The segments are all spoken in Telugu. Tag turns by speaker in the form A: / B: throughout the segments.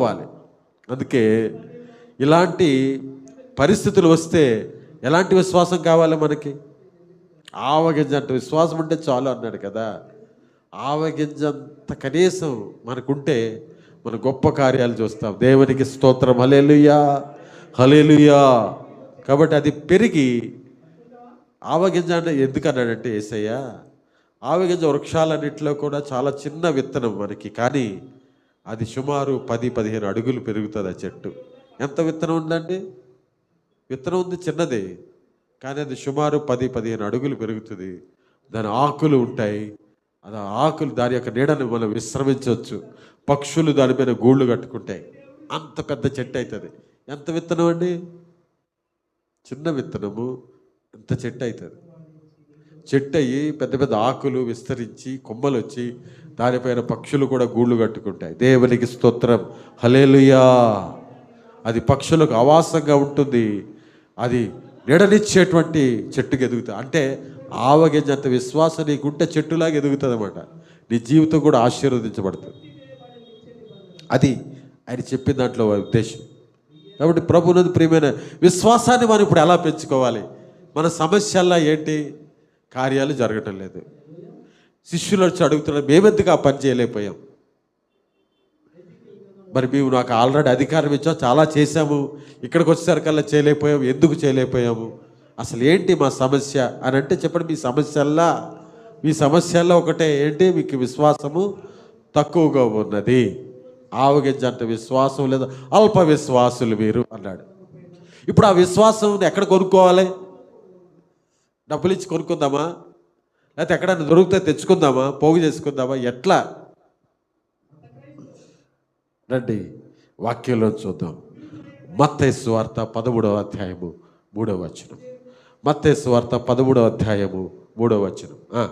A: కావాలి అందుకే ఇలాంటి పరిస్థితులు వస్తే ఎలాంటి విశ్వాసం కావాలి మనకి? ఆవగింజ అంటే విశ్వాసం అంటే చాలు అన్నాడు కదా. ఆవగింజంత కనీసం మనకుంటే మన గొప్ప కార్యాలు చూస్తాం. దేవునికి స్తోత్రం. హలేలుయా హలేలుయా కాబట్టి అది పెరిగి ఆవగింజ అంటే ఎందుకు అన్నాడంటే ఏసయ్యా ఆవగింజ వృక్షాలన్నింటిలో కూడా చాలా చిన్న విత్తనం మనకి. కానీ అది సుమారు పది పదిహేను అడుగులు పెరుగుతుంది ఆ చెట్టు. ఎంత విత్తనం ఉందండి? విత్తనం ఉంది చిన్నది. కానీ అది సుమారు పది పదిహేను అడుగులు పెరుగుతుంది. దాని ఆకులు ఉంటాయి. అది ఆకులు దాని యొక్క నీడను మనం విశ్రమించవచ్చు. పక్షులు దాని మీద గూళ్ళు కట్టుకుంటాయి. అంత పెద్ద చెట్టు అవుతుంది. ఎంత విత్తనం అండి? చిన్న విత్తనము ఎంత చెట్టు అవుతుంది? చెట్టు అయ్యి పెద్ద పెద్ద ఆకులు విస్తరించి కొమ్మలు వచ్చి దానిపైన పక్షులు కూడా గూళ్ళు కట్టుకుంటాయి. దేవునికి స్తోత్రం. హలేలుయా అది పక్షులకు ఆవాసంగా ఉంటుంది. అది నీడనిచ్చేటువంటి చెట్టుకు ఎదుగుతుంది అంటే ఆవగింజంత విశ్వాసం నీకుంటే చెట్టులాగా ఎదుగుతుంది అనమాట నీ జీవితం కూడా ఆశీర్వదించబడుతుంది. అది ఆయన చెప్పిన దాంట్లో ఉద్దేశం. కాబట్టి ప్రభునందు ప్రియమైన విశ్వాసాన్ని మనం ఇప్పుడు ఎలా పెంచుకోవాలి? మన సమస్యల్లో ఏంటి? కార్యాలు జరగటం లేదు. శిష్యులు వచ్చి అడుగుతున్నారు మేమెందుకు ఆ పని చేయలేకపోయాం? మరి మేము నాకు ఆల్రెడీ అధికారం ఇచ్చాం చాలా చేశాము. ఇక్కడికి వచ్చేసరికల్లా చేయలేకపోయాము ఎందుకు చేయలేకపోయాము? అసలు ఏంటి మా సమస్య? అని అంటే చెప్పండి మీ సమస్యల్లా మీ సమస్యల్లో ఒకటే ఏంటి? మీకు విశ్వాసము తక్కువగా ఉన్నది. ఆవగింజంట విశ్వాసం లేదా. అల్ప విశ్వాసులు మీరు అన్నాడు. ఇప్పుడు ఆ విశ్వాసం ఎక్కడ కొనుక్కోవాలి? డబ్బులు ఇచ్చి కొనుక్కుందామా? లేకపోతే ఎక్కడైనా దొరికితే తెచ్చుకుందామా? పోగు చేసుకుందామా? ఎట్లా? రండి వాక్యంలో చూద్దాం. మత్తేసు వార్త పదమూడవ అధ్యాయము మూడవ వచనం. మత్తేసు వార్త పదమూడవ అధ్యాయము మూడవ వచనం.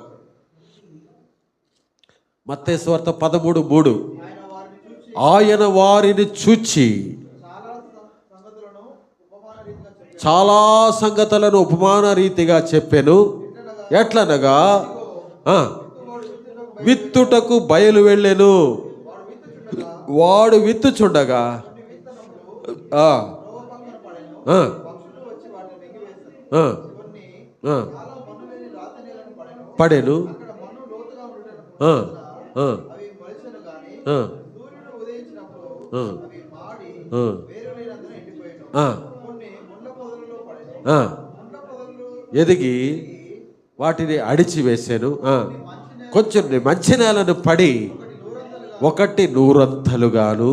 A: మత్తేసు వార్త పదమూడు మూడు. ఆయన వారిని చూచి చాలా సంగతులను ఉపమాన రీతిగా చెప్పాను. ఎట్లనగా? విత్తుటకు బయలు వెళ్ళాను. వాడు విత్తుచుండగా పడేను. ఆ, ఆ, ఎదిగి వాటిని అడిచివేసాను కొంచెం మంచి నేలను పడి ఒకటి నూరంతలుగాను